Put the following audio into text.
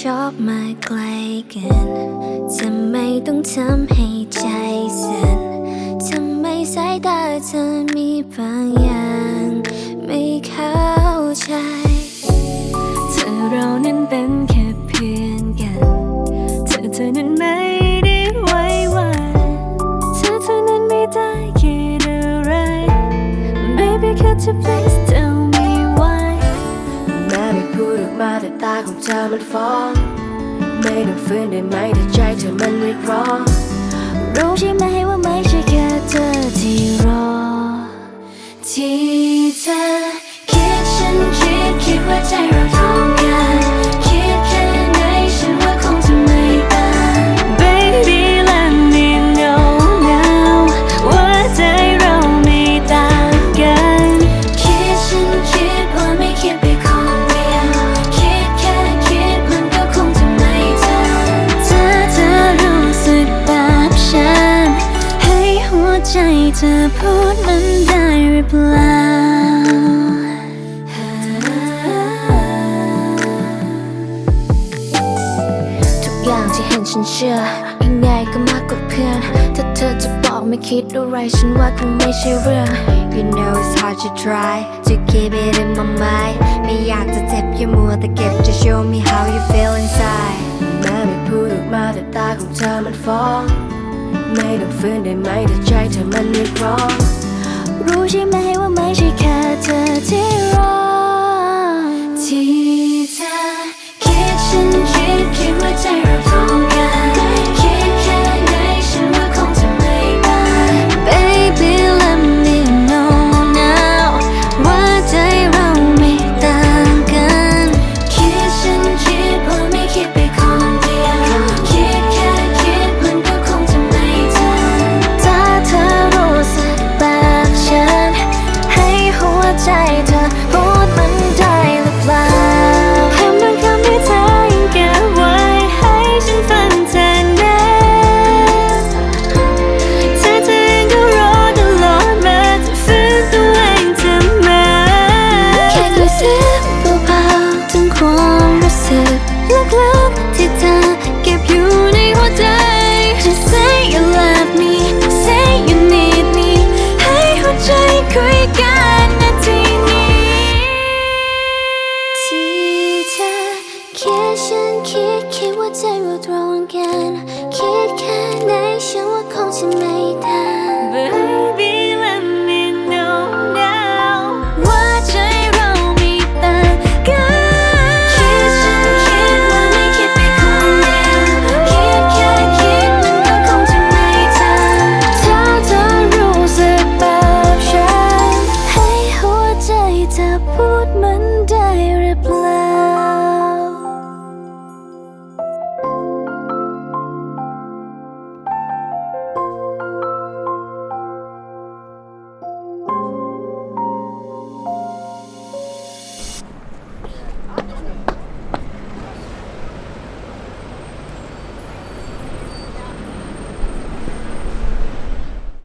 ชอบมาไกลกันทำไมต้องทำให้ใจสั่นทำไมสายตาเธอมีบางอย่าง ไม่เข้าใจเธอเรานั้นเป็นแค่เพื่อนกัน เธอเธอนั้นไม่ได้ไว้วันเธอเธอนั้นไม่ได้คิดอะไร Baby could you please แต่ตาของเธอมันฟ้อง ไม่ต้องฟื้นได้ไหมถ้าใจเธอมันเรียกร้อง เธอพูดมันได้หรือเปล่า ทุกอย่างที่เห็นฉันเชื่อยังไงก็มากกว่าเพื่อน ถ้าเธอจะบอกไม่คิดอะไรฉันว่าคงไม่ใช่เรื่อง You know it's hard to try to keep it in my mind ไม่อยากจะเจ็บอย่ามัวแต่เก็บจะ show me how you feel inside แม้ไม่พูดออกมาแต่ตาของเธอมันฟ้อง ไม่ต้องฟื้นได้ไหมถ้าใจเธอมันเรียกร้อง รู้ใช่ไหมว่าไม่ใช่แค่เธอ คุยกันนาทีนี้ที่เธอคิดฉันคิดคิดว่าใจเราตรงกัน คิดแค่ไหนฉันว่าคงจะไม่ต่าง